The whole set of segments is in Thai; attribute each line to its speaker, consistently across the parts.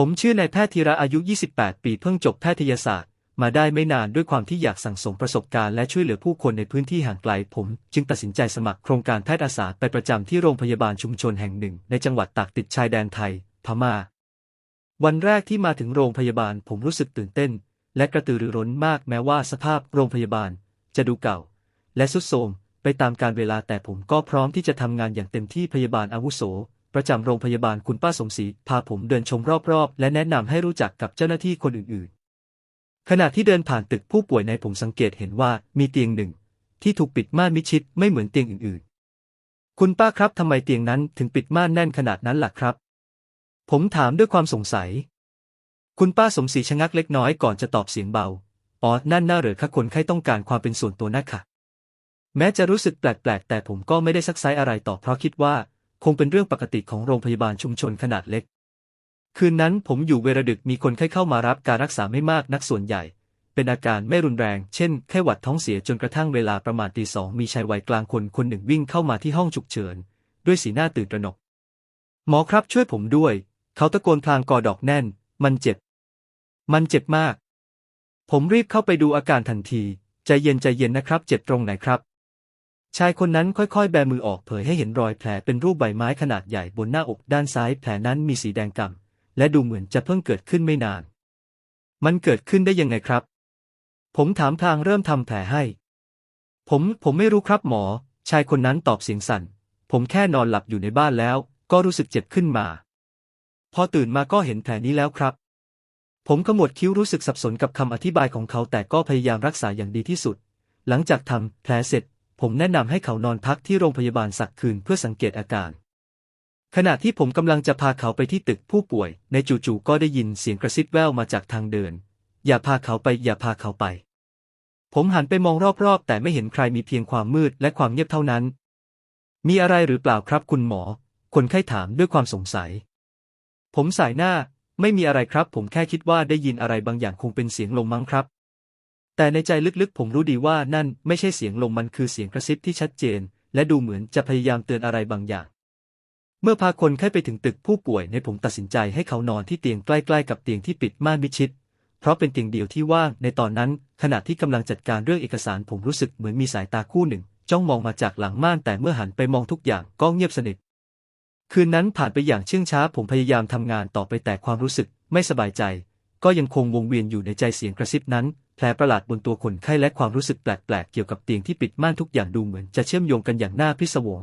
Speaker 1: ผมชื่อนายแพทย์ธีระอายุ 28 ปีเพิ่งจบแพทยศาสตร์ มาได้ไม่นานด้วยความที่อยากสั่งสมประสบการณ์และช่วยเหลือผู้คนในพื้นที่ห่างไกล ผมจึงตัดสินใจสมัครโครงการแพทย์อาสาไปประจำที่โรงพยาบาลชุมชนแห่งหนึ่ง ในจังหวัดตากติดชายแดนไทย พม่า วันแรกที่มาถึงโรงพยาบาลผมรู้สึกตื่นเต้น และกระตือรือร้นมากแม้ว่าสภาพโรงพยาบาล จะดูเก่า และสุดโทรมไปตามการเวลาแต่ผมก็พร้อมที่จะทำงานอย่างเต็มที่พยาบาลอาวุโส ประจำโรงพยาบาลคุณป้าสมศรีพาผมเดินชมรอบๆ และแนะนำให้รู้จักกับเจ้าหน้าที่คนอื่นๆ ขณะที่เดินผ่านตึกผู้ป่วยในผมสังเกตเห็นว่ามีเตียงหนึ่ง ที่ถูกปิดม่านมิดชิดไม่เหมือนเตียงอื่นๆ คุณป้าครับทำไมเตียงนั้นถึงปิดม่านแน่นขนาดนั้นล่ะครับ ผมถามด้วยความสงสัย คุณป้าสมศรีชะงักเล็กน้อยก่อนจะตอบเสียงเบาอ๋อนั่นน่าเหรอคะคนไข้ต้องการความเป็นส่วนตัวนะคะแม้จะรู้สึกแปลกๆ แต่ผมก็ไม่ได้ซักไซอะไรต่อเพราะคิดว่า คงเป็นเรื่องปกติของโรงพยาบาลชุมชนขนาดเล็ก คืนนั้นผมอยู่เวลาดึกมีคนไข้เข้ามารับการรักษาไม่มากนักส่วนใหญ่ เป็นอาการไม่รุนแรง เช่น แค่หวัดท้องเสียจนกระทั่งเวลาประมาณตีสองมีชายวัยกลางคนคนหนึ่งวิ่งเข้ามาที่ห้องฉุกเฉิน ด้วยสีหน้าตื่นตระหนก หมอครับช่วยผมด้วย เขาตะโกนพลางกอดอกแน่น มันเจ็บ มันเจ็บมาก ผมรีบเข้าไปดูอาการทันที ใจเย็นใจเย็นนะครับ เจ็บตรงไหนครับ ชายคนนั้นค่อยๆ แบมือออกเผยให้เห็นรอยแผลเป็นรูปใบไม้ขนาดใหญ่บนหน้าอกด้านซ้ายแผลนั้นมีสีแดงก่ำและดูเหมือนจะเพิ่งเกิดขึ้นไม่นาน มันเกิดขึ้นได้ยังไงครับ ผมถามพลางเริ่มทำแผลให้ ผมผมไม่รู้ครับหมอ ชายคนนั้นตอบเสียงสั่น ผมแค่นอนหลับอยู่ในบ้านแล้ว ก็รู้สึกเจ็บขึ้นมา พอตื่นมาก็เห็นแผลนี้แล้วครับ ผมขมวดคิ้วรู้สึกสับสนกับคำอธิบายของเขาแต่ก็พยายามรักษาอย่างดีที่สุด หลังจากทำแผลเสร็จ ผมแนะนำให้เขานอนพักที่โรงพยาบาลสักคืนเพื่อสังเกตอาการ ขณะที่ผมกำลังจะพาเขาไปที่ตึกผู้ป่วย ในจู่ๆก็ได้ยินเสียงกระซิบแว่วมาจากทางเดิน อย่าพาเขาไป อย่าพาเขาไป ผมหันไปมองรอบๆ แต่ไม่เห็นใครมีเพียงความมืดและความเงียบเท่านั้น มีอะไรหรือเปล่าครับคุณหมอ คนไข้ถามด้วยความสงสัย ผมสายหน้า ไม่มีอะไรครับ ผมแค่คิดว่าได้ยินอะไรบางอย่างคงเป็นเสียงลมมั้งครับ แต่ในใจลึกๆ ผมรู้ดีว่านั่นไม่ใช่เสียงลมมันคือเสียงกระซิบที่ชัดเจน และดูเหมือนจะพยายามเตือนอะไรบางอย่าง เมื่อพาคนไข้ไปถึงตึกผู้ป่วยในผมตัดสินใจให้เขานอนที่เตียงใกล้ๆกับเตียงที่ปิดม่านมิดชิด เพราะเป็นเตียงเดียวที่ว่างในตอนนั้น ขณะที่กำลังจัดการเรื่องเอกสารผมรู้สึกเหมือนมีสายตาคู่หนึ่ง จ้องมองมาจากหลังม่านแต่เมื่อหันไปมองทุกอย่างก็เงียบสนิทคืนนั้นผ่านไปอย่างเชื่องช้าผมพยายามทำงานต่อไปแต่ความรู้สึกไม่สบายใจ ก็ยังคงวงเวียนอยู่ในใจเสียงกระซิบนั้น แผลประหลาดบนตัวคนไข้และความรู้สึกแปลกๆ เกี่ยวกับเตียงที่ปิดม่านทุกอย่างดูเหมือนจะเชื่อมโยงกันอย่างน่าพิศวง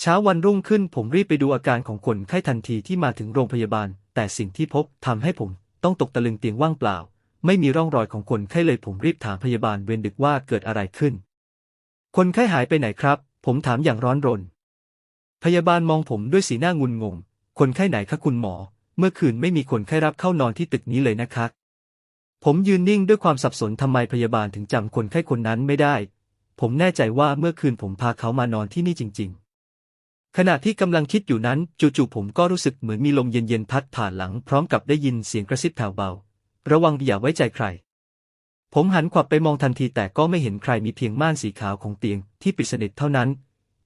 Speaker 1: เช้าวันรุ่งขึ้นผมรีบไปดูอาการของคนไข้ทันทีที่มาถึงโรงพยาบาล แต่สิ่งที่พบทำให้ผมต้องตกตะลึงเตียงว่างเปล่า ไม่มีร่องรอยของคนไข้เลยผมรีบถามพยาบาลเวรดึกว่าเกิดอะไรขึ้น คนไข้หายไปไหนครับ ผมถามอย่างร้อนรน พยาบาลมองผมด้วยสีหน้างุนงง คนไข้ไหนคะคุณหมอ เมื่อคืนไม่มีคนไข้รับเข้านอนที่ตึกนี้เลยนะคะ ผมยืนนิ่งด้วยความสับสนทำไมพยาบาลถึงจำคนไข้คนนั้นไม่ได้ ผมแน่ใจว่าเมื่อคืนผมพาเขามานอนที่นี่จริง ๆ ขณะที่กำลังคิดอยู่นั้นจู่ๆผมก็รู้สึกเหมือนมีลมเย็นๆพัดผ่านหลัง พร้อมกับได้ยินเสียงกระซิบแผ่วเบา ระวังอย่าไว้ใจใคร ผมหันขวับไปมองทันทีแต่ก็ไม่เห็นใครมีเพียงม่านสีขาวของเตียงที่ปิดสนิทเท่านั้น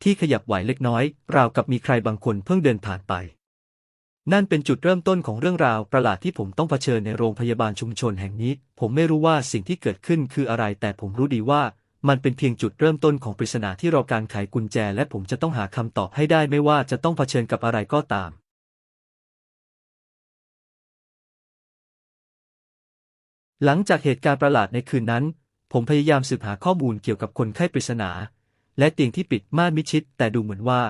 Speaker 1: ที่ขยับไหวเล็กน้อย ราวกับมีใครบางคนเพิ่งเดินผ่านไป นั่นเป็นจุดเริ่มต้นของเรื่องราวประหลาดที่ผมต้องเผชิญในโรงพยาบาลชุมชนแห่งนี้ ผมไม่รู้ว่าสิ่งที่เกิดขึ้นคืออะไร แต่ผมรู้ดีว่ามันเป็นเพียงจุดเริ่มต้นของปริศนาที่รอการไขกุญแจ และผมจะต้องหาคำตอบให้ได้ไม่ว่าจะต้องเผชิญกับอะไรก็ตามหลังจากเหตุการณ์ประหลาดในคืนนั้น ผมพยายามสืบหาข้อมูลเกี่ยวกับคนไข้ปริศนา และเตียงที่ปิดม่านมิชิด แต่ดูเหมือนว่า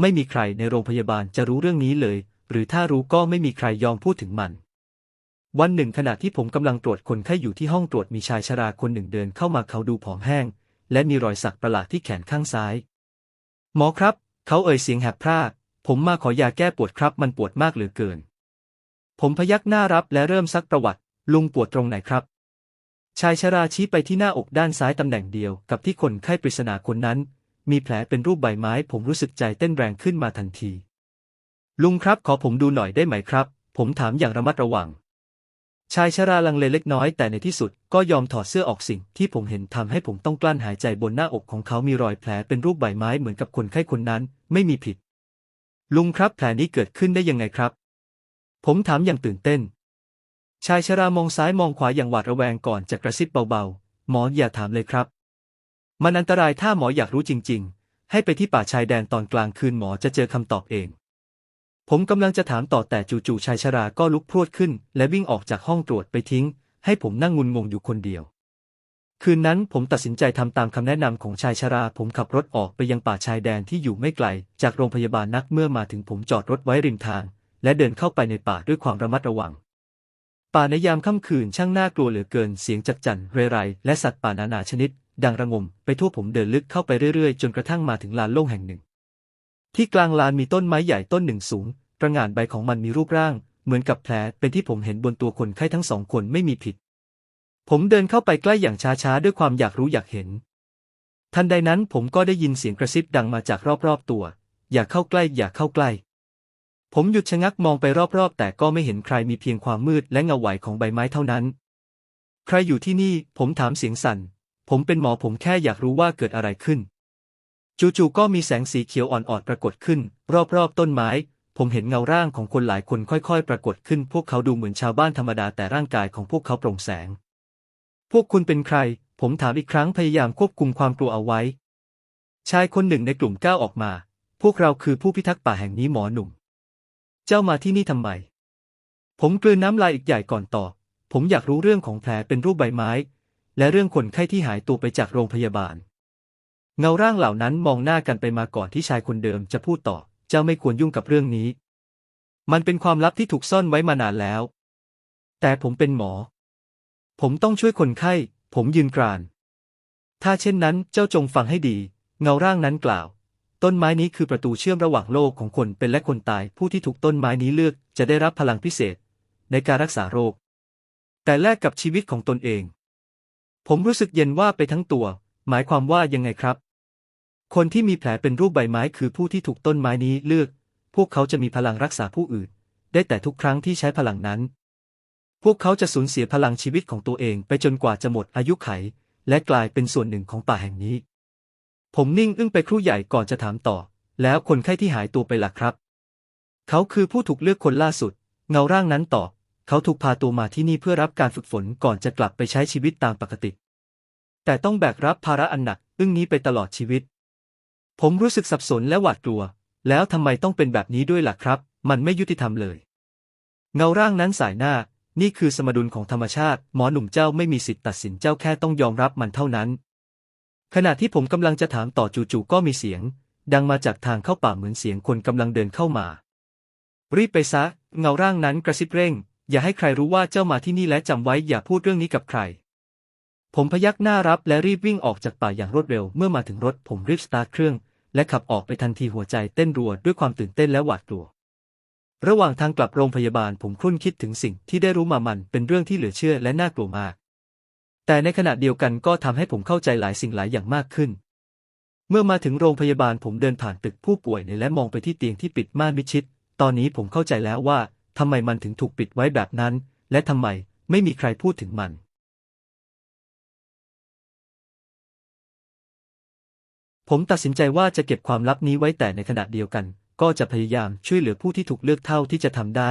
Speaker 1: ไม่มีใครในโรงพยาบาลจะรู้เรื่องนี้เลย หรือถ้ารู้ก็ไม่มีใครยอมพูดถึงมัน วันหนึ่งขณะที่ผมกำลังตรวจคนไข้อยู่ที่ห้องตรวจมีชายชราคนหนึ่งเดินเข้ามาเขาดูผอมแห้ง และมีรอยสักประหลาดที่แขนข้างซ้าย หมอครับ เขาเอ่ยเสียงแหบพร่าผมมาขอยาแก้ปวดครับ มันปวดมากเหลือเกิน ผมพยักหน้ารับและเริ่มซักประวัติ ลุงปวดตรงไหนครับ ชายชราชี้ไปที่หน้าอกด้านซ้ายตำแหน่งเดียวกับที่คนไข้ปริศนาคนนั้น มีแผลเป็นรูปใบไม้ ผมรู้สึกใจเต้นแรงขึ้นมาทันที ลุงครับขอผมดูหน่อยได้ไหมครับ ผมถามอย่างระมัดระวัง ชายชราลังเลเล็กน้อยแต่ในที่สุดก็ยอมถอดเสื้อออกสิ่งที่ผมเห็นทำให้ผมต้องกลั้นหายใจบนหน้าอกของเขามีรอยแผลเป็นรูปใบไม้เหมือนกับคนไข้คนนั้น ไม่มีผิด ลุงครับแผลนี้เกิดขึ้นได้ยังไงครับ ผมถามอย่างตื่นเต้น ชายชรามองซ้ายมองขวาอย่างหวาดระแวงก่อนจะกระซิบเบาๆ หมออย่าถามเลยครับ มันอันตรายถ้าหมออยากรู้จริง ๆ ให้ไปที่ป่าชายแดนตอนกลางคืนหมอจะเจอคำตอบเอง ผมกำลังจะถามต่อแต่จู่ๆชายชราก็ลุกพรวดขึ้น และวิ่งออกจากห้องตรวจไปทิ้ง ให้ผมนั่งงุนงงอยู่คนเดียว คืนนั้นผมตัดสินใจทำตามคำแนะนำของชายชรา ผมขับรถออกไปยังป่าชายแดนที่อยู่ไม่ไกล จากโรงพยาบาลนักเมื่อมาถึงผมจอดรถไว้ริมทาง และเดินเข้าไปในป่าด้วยความระมัดระวัง ป่าในยามค่ำคืนช่างน่ากลัวเหลือเกินเสียงจักจั่นเรไรและสัตว์ป่านานาชนิด ดังระงม ไปทั่วผมเดินลึกเข้าไปเรื่อยๆ จนกระทั่งมาถึงลานโล่งแห่งหนึ่ง ที่กลางลานมีต้นไม้ใหญ่ต้นหนึ่งสูงประงานใบของมันมีรูปร่าง เหมือนกับแผลเป็นที่ผมเห็นบนตัวคนไข้ทั้งสองคนไม่มีผิด ผมเดินเข้าไปใกล้อย่างช้าๆ ด้วยความอยากรู้อยากเห็น ทันใดนั้นผมก็ได้ยินเสียงกระซิบดังมาจากรอบๆตัว อย่าเข้าใกล้ อย่าเข้าใกล้ ผมหยุดชะงักมองไปรอบๆ แต่ก็ไม่เห็นใครมีเพียงความมืดและเงาไหวของใบไม้เท่านั้น ใครอยู่ที่นี่ ผมถามเสียงสั่น ผมเป็นหมอผมแค่อยากรู้ว่าเกิดอะไรขึ้น จู่ๆก็มีแสงสีเขียวอ่อนๆปรากฏขึ้น รอบๆต้นไม้ ผมเห็นเงาร่างของคนหลายคนค่อยๆ ปรากฏขึ้น พวกเขาดูเหมือนชาวบ้านธรรมดาแต่ร่างกายของพวกเขาโปร่งแสง พวกคุณเป็นใคร ผมถามอีกครั้งพยายามควบคุมความกลัวเอาไว้ ชายคนหนึ่งในกลุ่มก้าวออกมา พวกเราคือผู้พิทักษ์ป่าแห่งนี้หมอหนุ่ม เจ้ามาที่นี่ทำไม ผมกลืนน้ำลายอีกใหญ่ก่อนตอบ ผมอยากรู้เรื่องของแผลเป็นรูปใบไม้ และเรื่องคนไข้ที่หายตัวไปจากโรงพยาบาล เงาร่างเหล่านั้นมองหน้ากันไปมาก่อนที่ชายคนเดิมจะพูดต่อ เจ้าไม่ควรยุ่งกับเรื่องนี้ มันเป็นความลับที่ถูกซ่อนไว้มานานแล้ว แต่ผมเป็นหมอ ผมต้องช่วยคนไข้ ผมยืนกราน ถ้าเช่นนั้นเจ้าจงฟังให้ดี เงาร่างนั้นกล่าว ต้นไม้นี้คือประตูเชื่อมระหว่างโลกของคนเป็นและคนตาย ผู้ที่ถูกต้นไม้นี้เลือกจะได้รับพลังพิเศษ ในการรักษาโรค แต่แลกกับชีวิตของตนเอง ผมรู้สึกเย็นว่าไปทั้งตัว หมายความว่ายังไงครับ คนที่มีแผลเป็นรูปใบไม้คือผู้ที่ถูกต้นไม้นี้เลือก พวกเขาจะมีพลังรักษาผู้อื่น ได้แต่ทุกครั้งที่ใช้พลังนั้น พวกเขาจะสูญเสียพลังชีวิตของตัวเองไปจนกว่าจะหมดอายุไข และกลายเป็นส่วนหนึ่งของป่าแห่งนี้ ผมนิ่งอึ้งไปครู่ใหญ่ก่อนจะถามต่อ แล้วคนไข้ที่หายตัวไปล่ะครับ เขาคือผู้ถูกเลือกคนล่าสุด เงาร่างนั้นตอบเขาถูกพาตัวมาที่นี่เพื่อรับการฝึกฝนก่อนจะกลับไปใช้ชีวิตตามปกติ แต่ต้องแบกรับภาระอันหนักอึ้งนี้ไปตลอดชีวิต ผมรู้สึกสับสนและหวาดกลัว แล้วทำไมต้องเป็นแบบนี้ด้วยล่ะครับ มันไม่ยุติธรรมเลย เงาร่างนั้นสายหน้า นี่คือสมดุลของธรรมชาติ หมอหนุ่มเจ้าไม่มีสิทธิ์ตัดสินเจ้าแค่ต้องยอมรับมันเท่านั้น ขณะที่ผมกำลังจะถามต่อจู่ๆก็มีเสียง ดังมาจากทางเข้าป่าเหมือนเสียงคนกำลังเดินเข้ามา รีบไปซะ เงาร่างนั้นกระซิบเร่ง อย่าให้ใครรู้ว่าเจ้ามาที่นี่และจำไว้อย่าพูดเรื่องนี้กับใคร ผมพยักหน้ารับและรีบวิ่งออกจากป่าอย่างรวดเร็ว เมื่อมาถึงรถผมรีบสตาร์ทเครื่อง และขับออกไปทันทีหัวใจเต้นรัวด้วยความตื่นเต้นและหวาดกลัว ระหว่างทางกลับโรงพยาบาลผมครุ่นคิดถึงสิ่งที่ได้รู้มามันเป็นเรื่องที่เหลือเชื่อและน่ากลัวมาก แต่ในขณะเดียวกันก็ทำให้ผมเข้าใจหลายสิ่งหลายอย่างมากขึ้น เมื่อมาถึงโรงพยาบาลผมเดินผ่านตึกผู้ป่วยและมองไปที่เตียงที่ปิดม่านมิชิด ตอนนี้ผมเข้าใจแล้วว่าทำไมมันถึงถูกปิดไว้แบบนั้น และทำไมไม่มีใครพูดถึงมัน ผมตัดสินใจว่าจะเก็บความลับนี้ไว้แต่ในขณะเดียวกัน ก็จะพยายามช่วยเหลือผู้ที่ถูกเลือกเท่าที่จะทำได้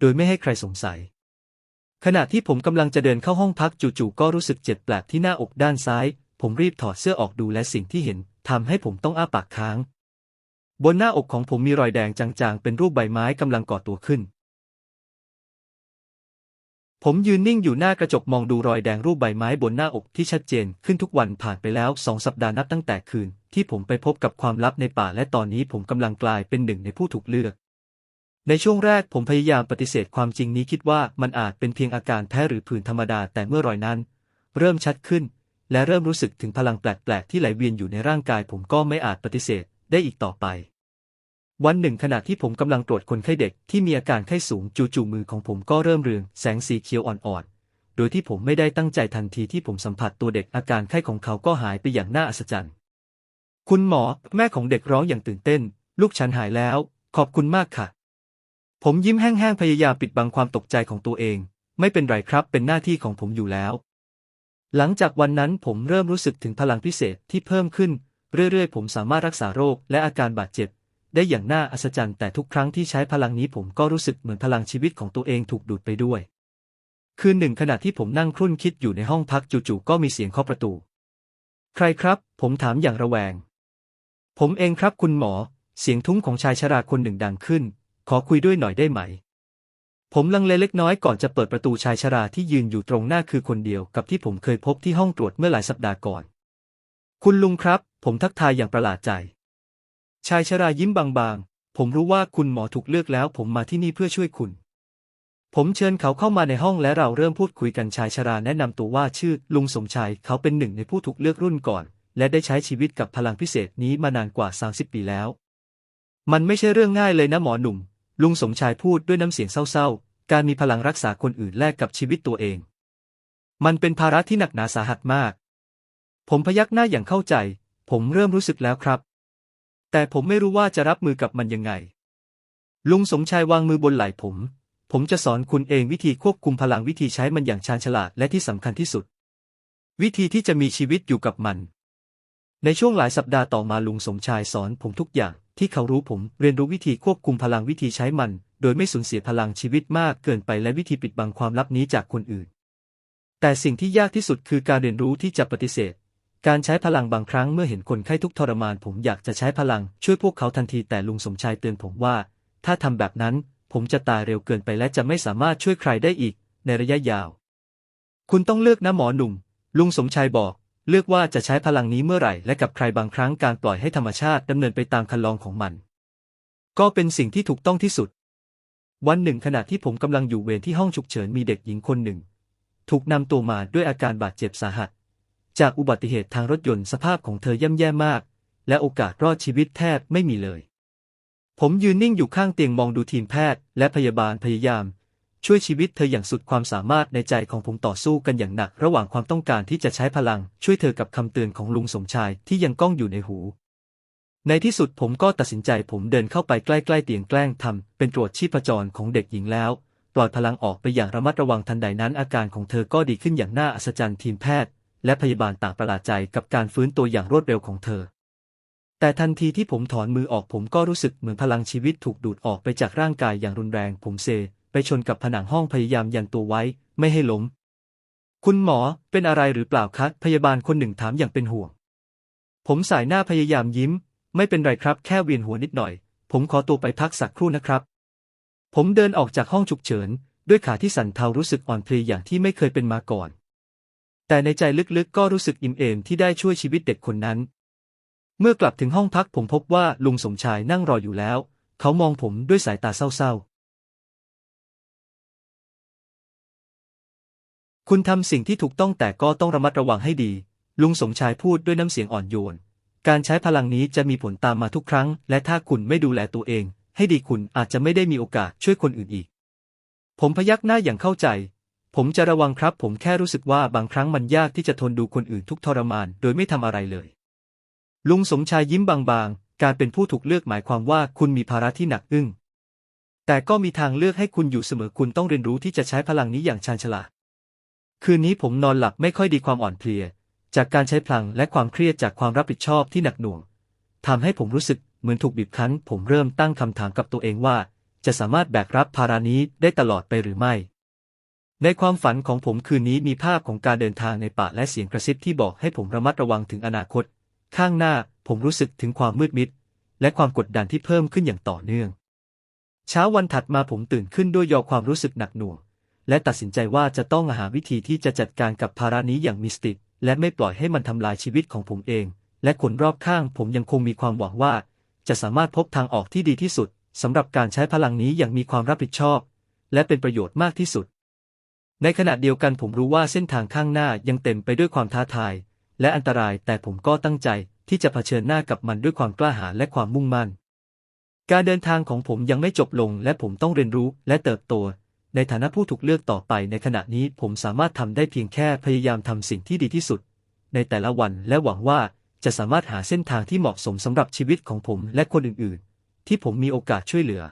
Speaker 1: โดยไม่ให้ใครสงสัย ขณะที่ผมกำลังจะเดินเข้าห้องพักจู่ๆก็รู้สึกเจ็บแปลกที่หน้าอกด้านซ้าย ผมรีบถอดเสื้อออกดูและสิ่งที่เห็นทำให้ผมต้องอ้าปากค้าง บนหน้าอกของผมมีรอยแดงจางๆ เป็นรูปใบไม้กำลังก่อตัวขึ้น ผมยืนนิ่งอยู่หน้ากระจกมองดูรอยแดงรูปใบไม้บนหน้าอกที่ชัดเจนขึ้นทุกวันผ่านไปแล้วสองสัปดาห์นับตั้งแต่คืน ที่ผมไปพบกับความลับในป่าและตอนนี้ผมกำลังกลายเป็นหนึ่งในผู้ถูกเลือก ในช่วงแรกผมพยายามปฏิเสธความจริงนี้คิดว่ามันอาจเป็นเพียงอาการแพ้หรือผื่นธรรมดาแต่เมื่อรอยนั้น เริ่มชัดขึ้น และเริ่มรู้สึกถึงพลังแปลกๆที่ไหลเวียนอยู่ในร่างกายผมก็ไม่อาจปฏิเสธได้อีกต่อไป วันหนึ่งขณะที่ผมกำลังตรวจคนไข้เด็กที่มีอาการไข้สูงจู่ๆมือของผมก็เริ่มเรืองแสงสีเขียวอ่อนๆโดยที่ผมไม่ได้ตั้งใจทันทีที่ผมสัมผัสตัวเด็กอาการไข้ของเขาก็หายไปอย่างน่าอัศจรรย์ คุณหมอ แม่ของเด็กร้องอย่างตื่นเต้น ลูกฉันหายแล้ว ขอบคุณมากค่ะ ผมยิ้มแห้งๆพยายามปิดบังความตกใจของตัวเอง ไม่เป็นไรครับ เป็นหน้าที่ของผมอยู่แล้ว หลังจากวันนั้นผมเริ่มรู้สึกถึงพลังพิเศษที่เพิ่มขึ้น เรื่อยๆ ผมสามารถรักษาโรคและอาการบาดเจ็บ ได้อย่างน่าอัศจรรย์แต่ทุกครั้งที่ใช้พลังนี้ผมก็รู้สึกเหมือนพลังชีวิตของตัวเองถูกดูดไปด้วย คืนหนึ่งขณะที่ผมนั่งครุ่นคิดอยู่ในห้องพักจู่ๆก็มีเสียงเคาะประตู ใครครับ ผมถามอย่างระแวง ผมเองครับคุณหมอ เสียงทุ้มของชายชราคนหนึ่งดังขึ้น ขอคุยด้วยหน่อยได้ไหม ผมลังเลเล็กน้อยก่อนจะเปิดประตูชายชราที่ยืนอยู่ตรงหน้าคือคนเดียวกับที่ผมเคยพบที่ห้องตรวจเมื่อหลายสัปดาห์ก่อน คุณลุงครับ ผมทักทายอย่างประหลาดใจ ชายชรายิ้มบางๆ ผมรู้ว่าคุณหมอถูกเลือกแล้ว ผมมาที่นี่เพื่อช่วยคุณ ผมเชิญเขาเข้ามาในห้องและเราเริ่มพูดคุยกันชายชราแนะนำตัวว่าชื่อลุงสมชายเขาเป็นหนึ่งในผู้ถูกเลือกรุ่นก่อน และได้ใช้ชีวิตกับพลังพิเศษนี้มานานกว่า 30 ปีแล้ว มันไม่ใช่เรื่องง่ายเลยนะหมอหนุ่ม ลุงสมชายพูดด้วยน้ำเสียงเศร้าๆ การมีพลังรักษาคนอื่นแลกกับชีวิตตัวเอง มันเป็นภาระที่หนักหนาสาหัสมาก ผมพยักหน้าอย่างเข้าใจ ผมเริ่มรู้สึกแล้วครับ แต่ผมไม่รู้ว่าจะรับมือกับมันยังไง ลุงสมชายวางมือบนไหล่ผม ผมจะสอนคุณเองวิธีควบคุมพลังวิธีใช้มันอย่างชาญฉลาดและที่สำคัญที่สุด วิธีที่จะมีชีวิตอยู่กับมัน ในช่วงหลายสัปดาห์ต่อมาลุงสมชายสอนผมทุกอย่าง ที่เขารู้ผมเรียนรู้วิธีควบคุมพลังวิธีใช้มัน โดยไม่สูญเสียพลังชีวิตมากเกินไปและวิธีปิดบังความลับนี้จากคนอื่น แต่สิ่งที่ยากที่สุดคือการเรียนรู้ที่จะปฏิเสธ การใช้พลังบางครั้งเมื่อเห็นคนไข้ทุกทรมาน ผมอยากจะใช้พลัง ช่วยพวกเขาทันทีแต่ลุงสมชายเตือนผมว่า ถ้าทำแบบนั้น ผมจะตายเร็วเกินไปและจะไม่สามารถช่วยใครได้อีก ในระยะยาว คุณต้องเลือกนะหมอหนุ่ม ลุงสมชายบอก เลือกว่าจะใช้พลังนี้เมื่อไหร่และกับใครบางครั้งการปล่อยให้ธรรมชาติดำเนินไปตามคันลองของมัน ก็เป็นสิ่งที่ถูกต้องที่สุด วันหนึ่งขณะที่ผมกำลังอยู่เวรที่ห้องฉุกเฉินมีเด็กหญิงคนหนึ่ง ถูกนำตัวมาด้วยอาการบาดเจ็บสาหัส จากอุบัติเหตุทางรถยนต์สภาพของเธอย่ำแย่มาก และโอกาสรอดชีวิตแทบไม่มีเลย ผมยืนนิ่งอยู่ข้างเตียงมองดูทีมแพทย์และพยาบาลพยายาม ช่วยชีวิตเธออย่างสุดความสามารถในใจของผมต่อสู้กันอย่างหนัก ระหว่างความต้องการที่จะใช้พลัง ช่วยเธอกับคำเตือนของลุงสมชายที่ยังก้องอยู่ในหู ในที่สุดผมก็ตัดสินใจผมเดินเข้าไปใกล้ๆเตียงแกล้งทำเป็นตรวจชีพจรของเด็กหญิงแล้ว ปล่อยพลังออกไปอย่างระมัดระวังทันใดนั้นอาการของเธอก็ดีขึ้นอย่างน่าอัศจรรย์ทีมแพทย์ และพยาบาลต่างประหลาดใจกับการฟื้นตัวอย่างรวดเร็วของเธอแต่ทันทีที่ผมถอนมือออกผมก็รู้สึกเหมือนพลังชีวิตถูกดูดออกไปจากร่างกายอย่างรุนแรง ผมเซ ไปชนกับผนังห้องพยายามยันตัวไว้ ไม่ให้ล้ม คุณหมอเป็นอะไรหรือเปล่าคะพยาบาลคนหนึ่งถามอย่างเป็นห่วง ผมสายหน้าพยายามยิ้ม ไม่เป็นไรครับ แค่เวียนหัวนิดหน่อย ผมขอตัวไปพักสักครู่นะครับ ผมเดินออกจากห้องฉุกเฉิน ด้วยขาที่สั่นเทารู้สึกอ่อนเพลียอย่างที่ไม่เคยเป็นมาก่อน แต่ในใจลึกๆ ก็รู้สึกอิ่มเอมที่ได้ช่วยชีวิตเด็กคนนั้น เมื่อกลับถึงห้องพักผมพบว่าลุงสมชายนั่งรออยู่แล้ว เขามองผมด้วยสายตาเศร้าๆ คุณทำสิ่งที่ถูกต้องแต่ก็ต้องระมัดระวังให้ดี ลุงสมชายพูดด้วยน้ำเสียงอ่อนโยน การใช้พลังนี้จะมีผลตามมาทุกครั้ง และถ้าคุณไม่ดูแลตัวเอง ให้ดีคุณอาจจะไม่ได้มีโอกาสช่วยคนอื่นอีก ผมพยักหน้าอย่างเข้าใจ ผมจะระวังครับ ผมแค่รู้สึกว่าบางครั้งมันยากที่จะทนดูคนอื่นทุกทรมาน โดยไม่ทำอะไรเลย ลุงสมชายยิ้มบางๆ การเป็นผู้ถูกเลือกหมายความว่าคุณมีภาระที่หนักอึ้งแต่ก็มีทางเลือกให้คุณอยู่เสมอคุณต้องเรียนรู้ที่จะใช้พลังนี้อย่างชาญฉลาด คืนนี้ผมนอนหลับไม่ค่อยดีความอ่อนเพลีย จากการใช้พลังและความเครียดจากความรับผิดชอบที่หนักหน่วงทำให้ผมรู้สึกเหมือนถูกบีบคั้น ผมเริ่มตั้งคำถามกับตัวเองว่า จะสามารถแบกรับภาระนี้ได้ตลอดไปหรือไม่ ในความฝันของผมคืนนี้มีภาพของการเดินทางในป่าและเสียงกระซิบที่บอกให้ผมระมัดระวังถึงอนาคต ข้างหน้าผมรู้สึกถึงความมืดมิด และความกดดันที่เพิ่มขึ้นอย่างต่อเนื่อง เช้าวันถัดมาผมตื่นขึ้นด้วยยอความรู้สึกหนักหน่วง และตัดสินใจว่าจะต้องหาวิธีที่จะจัดการกับภาระนี้อย่างมีสติและไม่ปล่อยให้มันทำลายชีวิตของผมเอง และคนรอบข้างผมยังคงมีความหวังว่า จะสามารถพบทางออกที่ดีที่สุดสำหรับการใช้พลังนี้อย่างมีความรับผิดชอบ และเป็นประโยชน์มากที่สุด ในขณะเดียวกันผมรู้ว่าเส้นทางข้างหน้ายังเต็มไปด้วยความท้าทาย และอันตรายแต่ผมก็ตั้งใจที่จะเผชิญหน้ากับมันด้วยความกล้าหาญและความมุ่งมั่น การเดินทางของผมยังไม่จบลง และผมต้องเรียนรู้และเติบโต ในฐานะผู้ถูกเลือกต่อไปในขณะนี้ผมสามารถทำได้เพียงแค่พยายามทำสิ่งที่ดีที่สุด ในแต่ละวันและหวังว่าจะสามารถหาเส้นทางที่เหมาะสมสำหรับชีวิตของผมและคนอื่นๆ ที่ผมมีโอกาสช่วยเหลือ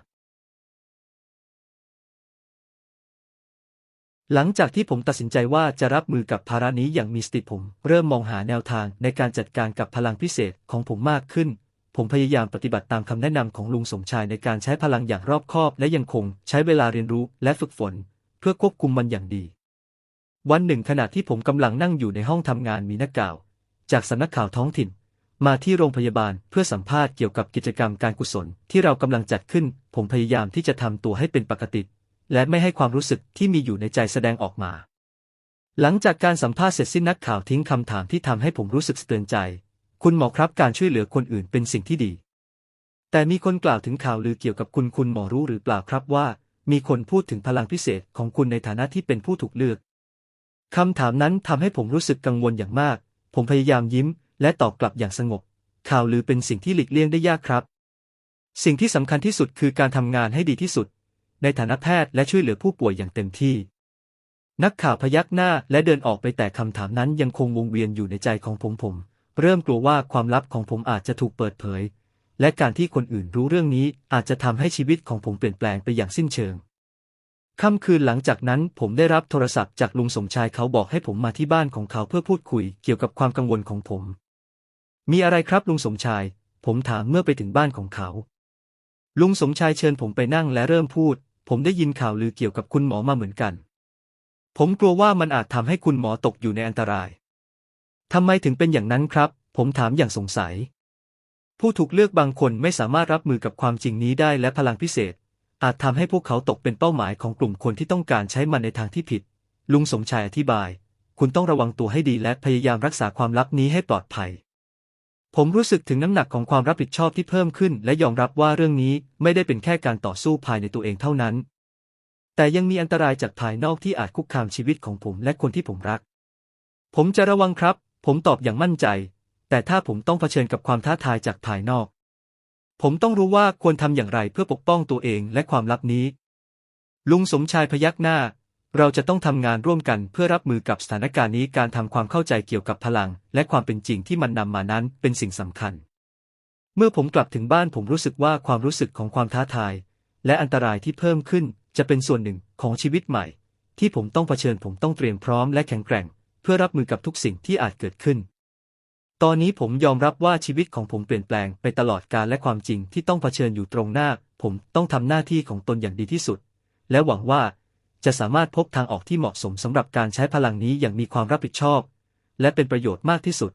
Speaker 1: หลังจากที่ผมตัดสินใจว่าจะรับมือกับภาระนี้อย่างมีสติผม เริ่มมองหาแนวทางในการจัดการกับพลังพิเศษของผมมากขึ้น ผมพยายามปฏิบัติตามคำแนะนำของลุงสมชายในการใช้พลังอย่างรอบคอบ และยังคงใช้เวลาเรียนรู้และฝึกฝน เพื่อควบคุมมันอย่างดี วันหนึ่งขณะที่ผมกำลังนั่งอยู่ในห้องทำงานมีนักข่าว จากสำนักข่าวท้องถิ่น มาที่โรงพยาบาลเพื่อสัมภาษณ์เกี่ยวกับกิจกรรมการกุศลที่เรากำลังจัดขึ้น ผมพยายามที่จะทำตัวให้เป็นปกติ และไม่ให้ความรู้สึกที่มีอยู่ในใจแสดงออกมา หลังจากการสัมภาษณ์เสร็จสิ้นนักข่าวทิ้งคำถามที่ทำให้ผมรู้สึกสเตือนใจ คุณหมอครับการช่วยเหลือคนอื่นเป็นสิ่งที่ดี แต่มีคนกล่าวถึงข่าวลือเกี่ยวกับคุณคุณหมอรู้หรือเปล่าครับว่า มีคนพูดถึงพลังพิเศษของคุณในฐานะที่เป็นผู้ถูกเลือกคำถามนั้นทำให้ผมรู้สึกกังวลอย่างมาก ผมพยายามยิ้ม และตอบกลับอย่างสงบ ข่าวลือเป็นสิ่งที่หลีกเลี่ยงได้ยากครับ สิ่งที่สำคัญที่สุดคือการทำงานให้ดีที่สุด ในฐานะแพทย์และช่วยเหลือผู้ป่วยอย่างเต็มที่ นักข่าวพยักหน้าและเดินออกไปแต่คำถามนั้นยังคงวงเวียนอยู่ในใจของผมผม เริ่มกลัวว่าความลับของผมอาจจะถูกเปิดเผย และการที่คนอื่นรู้เรื่องนี้อาจจะทำให้ชีวิตของผมเปลี่ยนแปลงไปอย่างสิ้นเชิงค่ำคืนหลังจากนั้นผมได้รับโทรศัพท์จากลุงสมชายเขาบอกให้ผมมาที่บ้านของเขาเพื่อพูดคุยเกี่ยวกับความกังวลของผม มีอะไรครับลุงสมชาย ผมถามเมื่อไปถึงบ้านของเขา ลุงสมชายเชิญผมไปนั่งและเริ่มพูด ผมได้ยินข่าวลือเกี่ยวกับคุณหมอมาเหมือนกัน ผมกลัวว่ามันอาจทำให้คุณหมอตกอยู่ในอันตราย ทำไมถึงเป็นอย่างนั้นครับ ผมถามอย่างสงสัย ผู้ถูกเลือกบางคนไม่สามารถรับมือกับความจริงนี้ได้และพลังพิเศษ อาจทำให้พวกเขาตกเป็นเป้าหมายของกลุ่มคนที่ต้องการใช้มันในทางที่ผิด ลุงสมชายอธิบาย คุณต้องระวังตัวให้ดีและพยายามรักษาความลับนี้ให้ปลอดภัย ผมรู้สึกถึงน้ำหนักของความรับผิดชอบที่เพิ่มขึ้น และยอมรับว่าเรื่องนี้ไม่ได้เป็นแค่การต่อสู้ภายในตัวเองเท่านั้น แต่ยังมีอันตรายจากภายนอกที่อาจคุกคามชีวิตของผมและคนที่ผมรัก ผมจะระวังครับ ผมตอบอย่างมั่นใจ แต่ถ้าผมต้องเผชิญกับความท้าทายจากภายนอก ผมต้องรู้ว่าควรทำอย่างไรเพื่อปกป้องตัวเองและความลับนี้ ลุงสมชายพยักหน้า เราจะต้องทำงานร่วมกันเพื่อรับมือกับสถานการณ์นี้การทำความเข้าใจเกี่ยวกับพลัง และความเป็นจริงที่มันนำมานั้นเป็นสิ่งสำคัญ เมื่อผมกลับถึงบ้านผมรู้สึกว่าความรู้สึกของความท้าทาย และอันตรายที่เพิ่มขึ้นจะเป็นส่วนหนึ่งของชีวิตใหม่ ที่ผมต้องเผชิญผมต้องเตรียมพร้อมและแข็งแกร่ง เพื่อรับมือกับทุกสิ่งที่อาจเกิดขึ้น ตอนนี้ผมยอมรับว่าชีวิตของผมเปลี่ยนแปลงไปตลอดกาลและความจริงที่ต้องเผชิญอยู่ตรงหน้า ผมต้องทำหน้าที่ของตนอย่างดีที่สุด และหวังว่าจะสามารถพบทางออกที่เหมาะสมสำหรับการใช้พลังนี้อย่างมีความรับผิดชอบ และเป็นประโยชน์มากที่สุด